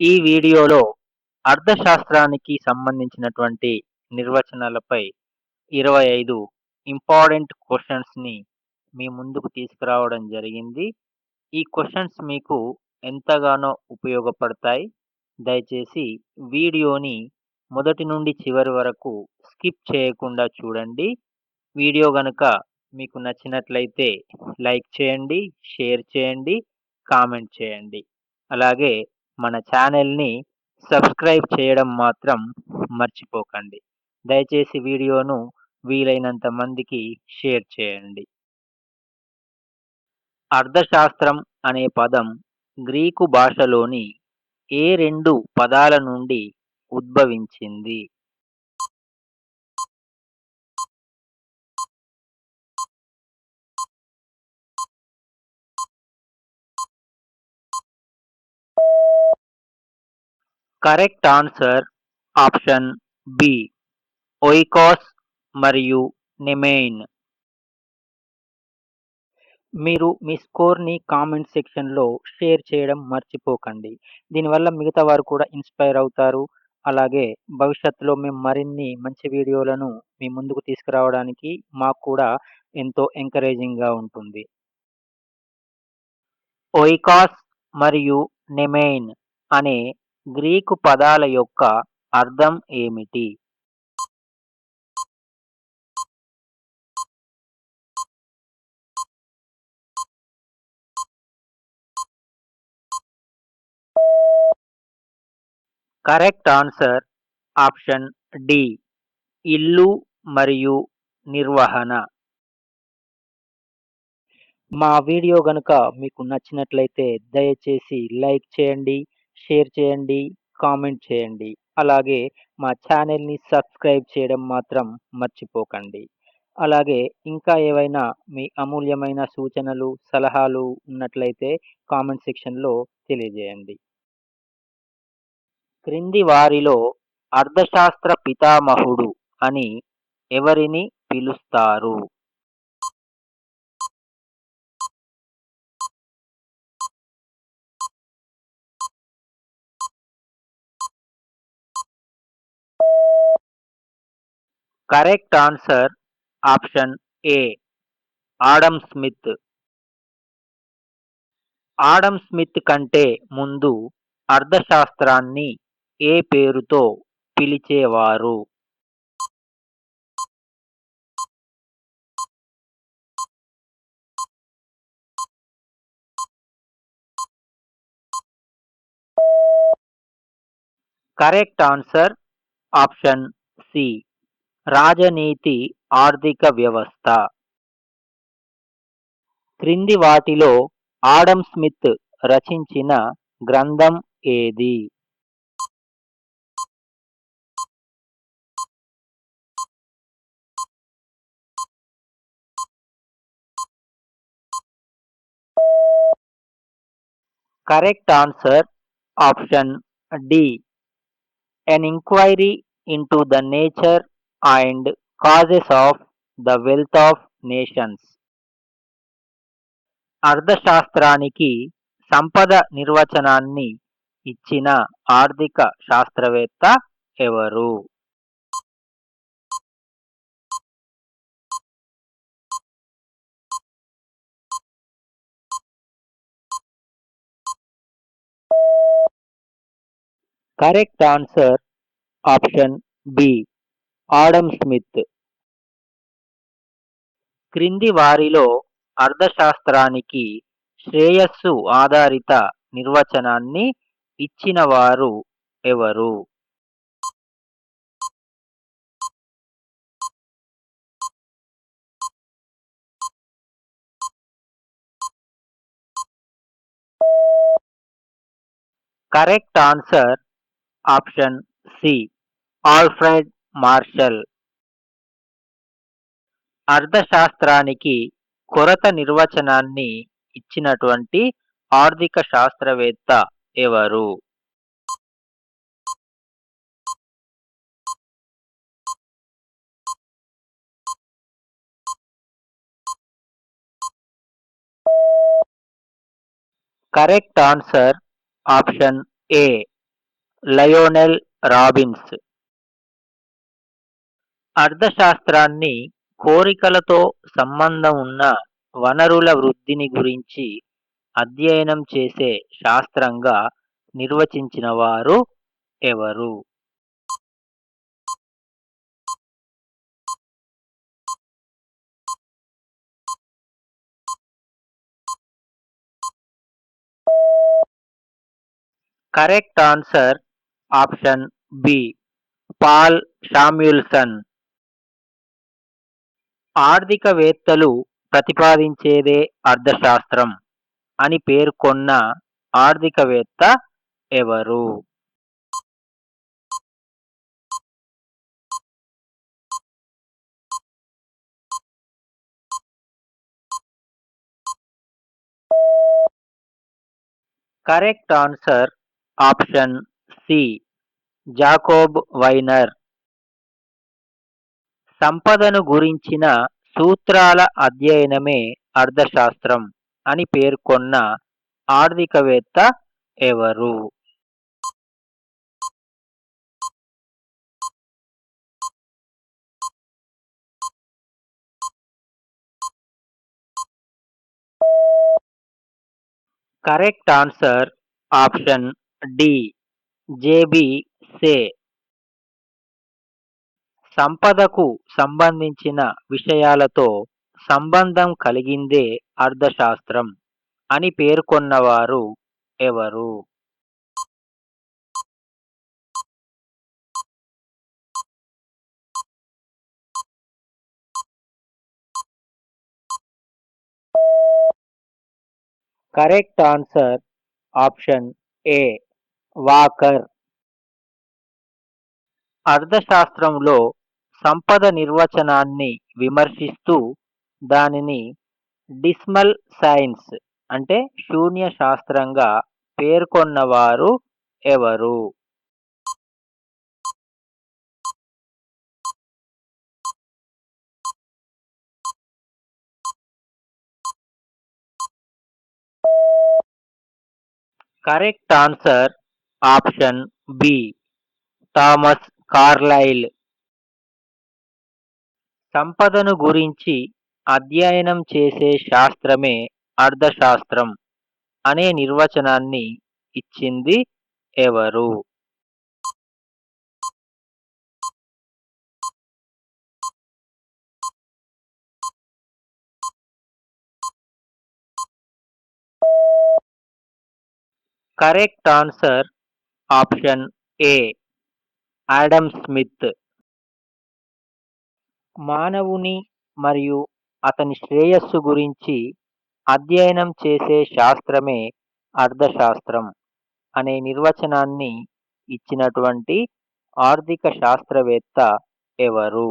ఈ వీడియోలో అర్థశాస్త్రానికి సంబంధించినటువంటి నిర్వచనాలపై ఇరవై ఐదు ఇంపార్టెంట్ క్వశ్చన్స్ని మీ ముందుకు తీసుకురావడం జరిగింది. ఈ క్వశ్చన్స్ మీకు ఎంతగానో ఉపయోగపడతాయి. దయచేసి వీడియోని మొదటి నుండి చివరి వరకు స్కిప్ చేయకుండా చూడండి. వీడియో కనుక మీకు నచ్చినట్లయితే లైక్ చేయండి షేర్ చేయండి కామెంట్ చేయండి. అలాగే మన ఛానల్ని సబ్స్క్రైబ్ చేయడం మాత్రం మర్చిపోకండి. దయచేసి వీడియోను వీలైనంత మందికి షేర్ చేయండి. అర్థశాస్త్రం అనే పదం గ్రీకు భాషలోని ఏ రెండు పదాల నుండి ఉద్భవించింది? కరెక్ట్ ఆన్సర్ ఆప్షన్ బి ఒయికాస్ మరియు నెమెయిన్. మీరు మీ స్కోర్ని కామెంట్ సెక్షన్లో షేర్ చేయడం మర్చిపోకండి. దీనివల్ల మిగతా వారు కూడా ఇన్స్పైర్ అవుతారు. అలాగే భవిష్యత్తులో మేము మరిన్ని మంచి వీడియోలను మీ ముందుకు తీసుకురావడానికి మాకు కూడా ఎంతో ఎంకరేజింగ్గా ఉంటుంది. ఒయికాస్ మరియు నెమెయిన్ అనే గ్రీకు పదాల యొక్క అర్థం ఏమిటి? Correct answer option D. ఇల్లు మరియు నిర్వహణ. మా వీడియో గనుక మీకు నచ్చినట్లయితే దయచేసి లైక్ చేయండి షేర్ చేయండి కామెంట్ చేయండి. అలాగే మా ఛానల్ని సబ్స్క్రైబ్ చేయడం మాత్రం మర్చిపోకండి. అలాగే ఇంకా ఏవైనా మీ అమూల్యమైన సూచనలు సలహాలు ఉన్నట్లయితే కామెంట్ సెక్షన్లో తెలియజేయండి. క్రింది వారిలో అర్థశాస్త్ర పితామహుడు అని ఎవరిని పిలుస్తారు? Correct answer option A. Adam Smith. Adam Smith కంటే ముందు అర్థశాస్త్రాన్ని ఏ పేరుతో పిలిచేవారు? కరెక్ట్ ఆన్సర్ ఆప్షన్ సి రాజనీతి ఆర్థిక వ్యవస్థ. క్రింది వాటిలో ఆడమ్ స్మిత్ రచించిన గ్రంథం ఏది? Correct answer option D an inquiry into the nature and causes of the wealth of nations అర్థశాస్త్రానికి సంపద నిర్వచనాన్ని ఇచ్చిన ఆర్థిక శాస్త్రవేత్త ఎవరు? Correct answer option B Adam Smith. క్రింది వారిలో అర్థశాస్త్రానికి శ్రేయస్సు ఆధారిత నిర్వచనాన్ని ఇచ్చిన వారు ఎవరు? Correct answer option C. Alfred Marshall. అర్థశాస్త్రానికి కొరత నిర్వచనాన్ని ఇచ్చినటువంటి ఆర్థిక శాస్త్రవేత్త ఎవరు? Correct answer option A. Lionel Robbins. అర్థశాస్త్రాన్ని కోరికలతో సంబంధం ఉన్న వనరుల వృద్ధిని గురించి అధ్యయనం చేసే శాస్త్రంగా నిర్వచించిన వారు ఎవరు? Correct answer option B. Paul Samuelson. ఆర్థికవేత్తలు ప్రతిపాదించేదే అర్థశాస్త్రం అని పేర్కొన్న ఆర్థికవేత్త ఎవరు? Correct answer option C. Jacob Viner. సంపదను గురించిన సూత్రాల అధ్యయనమే అర్థశాస్త్రం అని పేర్కొన్న ఆర్థికవేత్త ఎవరు? Correct answer option D. J B Say. సంపదకు సంబంధించిన విషయాలతో సంబంధం కలిగిందే అర్థశాస్త్రం అని పేర్కొన్నవారు ఎవరు? Correct answer option A. Walker. అర్థశాస్త్రంలో సంపద నిర్వచనాన్ని విమర్శిస్తూ దానిని డిస్మల్ సైన్స్ అంటే శూన్య శాస్త్రంగా పేర్కొన్నవారు ఎవరు? Correct answer option B. Thomas Carlyle. సంపదను గురించి అధ్యయనం చేసే శాస్త్రమే అర్థశాస్త్రం అనే నిర్వచనాన్ని ఇచ్చింది ఎవరు? Correct answer option A Adam Smith. మానవుని మరియు అతని శ్రేయస్సు గురించి అధ్యయనం చేసే శాస్త్రమే అర్థశాస్త్రం అనే నిర్వచనాన్ని ఇచ్చినటువంటి ఆర్థిక శాస్త్రవేత్త ఎవరు?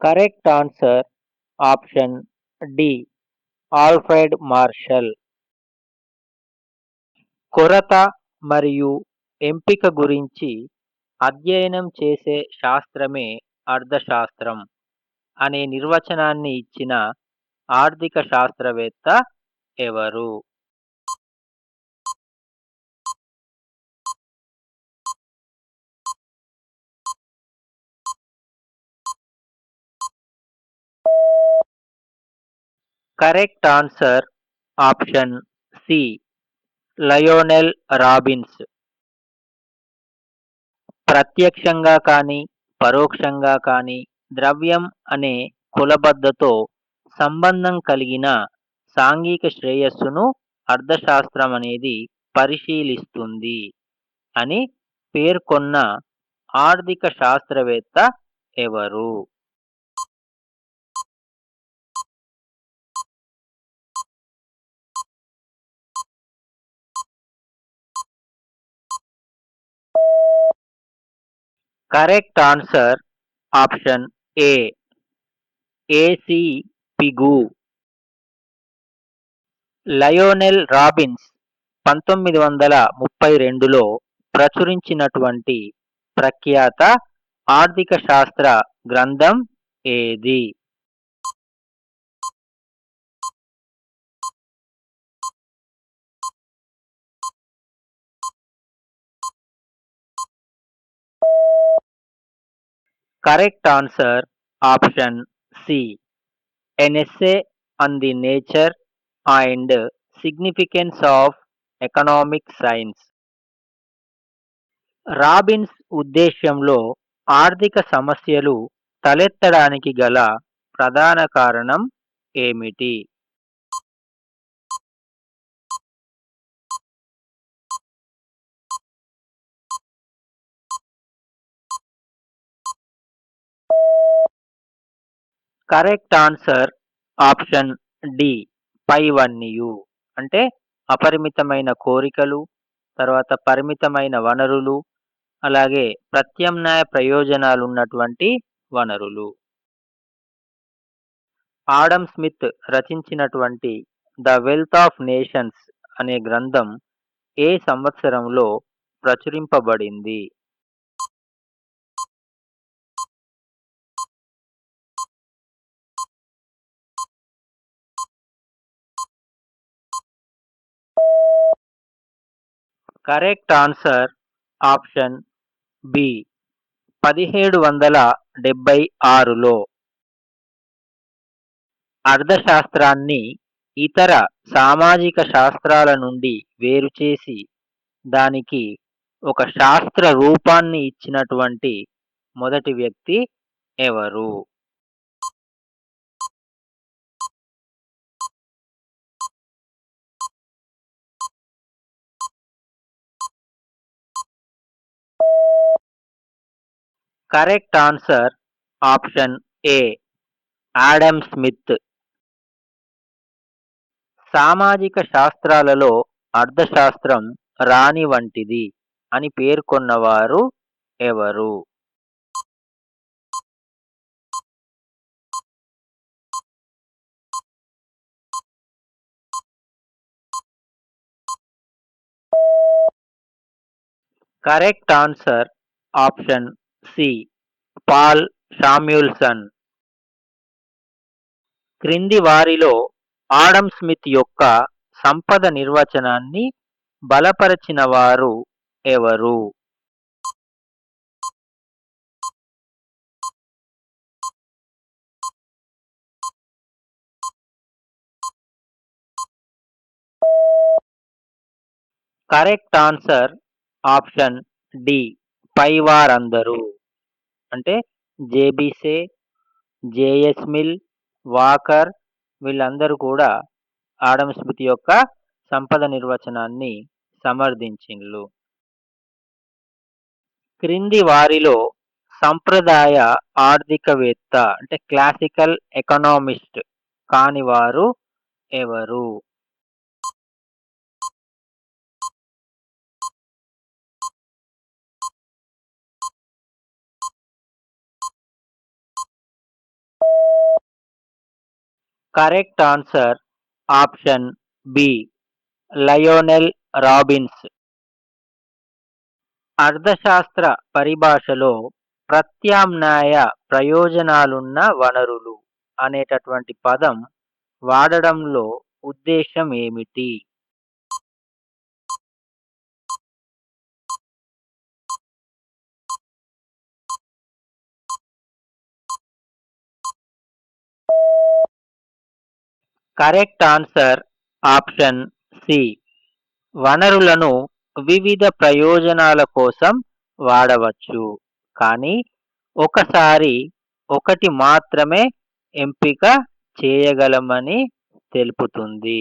Correct answer option D Alfred Marshall. కొరత మరియు ఎంపిక గురించి అధ్యయనం చేసే శాస్త్రమే అర్థశాస్త్రం అనే నిర్వచనాన్ని ఇచ్చిన ఆర్థిక శాస్త్రవేత్త ఎవరు? Correct answer option C Lionel Robbins ప్రత్యక్షంగా కానీ పరోక్షంగా కానీ ద్రవ్యం అనే కులబద్దతో సంబంధం కలిగిన సాంఘిక శ్రేయస్సును అర్థశాస్త్రం అనేది పరిశీలిస్తుంది అని పేర్కొన్న ఆర్థిక శాస్త్రవేత్త ఎవరు? Correct answer option A A C Pigou Lionel Robbins పంతొమ్మిది వందల ముప్పై రెండులో ప్రచురించినటువంటి ప్రఖ్యాత ఆర్థిక శాస్త్ర గ్రంథం ఏది? Correct answer option C an essay on the nature and significance of economic science Robbins ఉద్దేశ్యంలో ఆర్థిక సమస్యలు తలెత్తడానికి గల ప్రధాన కారణం ఏమిటి? కరెక్ట్ ఆన్సర్ ఆప్షన్ డి పైవన్నియు అంటే అపరిమితమైన కోరికలు తర్వాత పరిమితమైన వనరులు అలాగే ప్రత్యామ్నాయ ప్రయోజనాలు ఉన్నటువంటి వనరులు. ఆడమ్ స్మిత్ రచించినటువంటి ద వెల్త్ ఆఫ్ నేషన్స్ అనే గ్రంథం ఏ సంవత్సరంలో ప్రచురింపబడింది? కరెక్ట్ ఆన్సర్ ఆప్షన్ బి పదిహేడు వందల డెబ్బై ఆరులో. అర్థశాస్త్రాన్ని ఇతర సామాజిక శాస్త్రాల నుండి వేరుచేసి దానికి ఒక శాస్త్ర రూపాన్ని ఇచ్చినటువంటి మొదటి వ్యక్తి ఎవరు? Correct answer option A Adam Smith. సామాజిక శాస్త్రాలలో అర్థశాస్త్రం రాణి వంటిది అని పేర్కొన్నవారు ఎవరు? Correct answer option C. Paul Samuelson. క్రింది వారిలో ఆడమ్ స్మిత్ యొక్క సంపద నిర్వచనాన్ని బలపరచిన వారు ఎవరు? Correct answer option D. పై వారందరూ అంటే జేబీసే జేఎస్ మిల్ వాకర్ వీళ్ళందరూ కూడా ఆడమ్ స్మిత్ యొక్క సంపద నిర్వచనాన్ని సమర్థించిండ్లు క్రింది వారిలో సంప్రదాయ ఆర్థికవేత్త అంటే క్లాసికల్ ఎకనామిస్ట్ కాని వారు ఎవరు? Correct answer option B Lionel Robbins అర్థశాస్త్ర పరిభాషలో ప్రత్యామ్నాయ ప్రయోజనాలున్న వనరులు అనేటటువంటి పదం వాడడంలో ఉద్దేశం ఏమిటి? Correct answer option C. వనరులను వివిధ ప్రయోజనాల కోసం వాడవచ్చు. కానీ ఒకసారి ఒకటి మాత్రమే ఎంపిక చేయగలమని తెలుపుతుంది.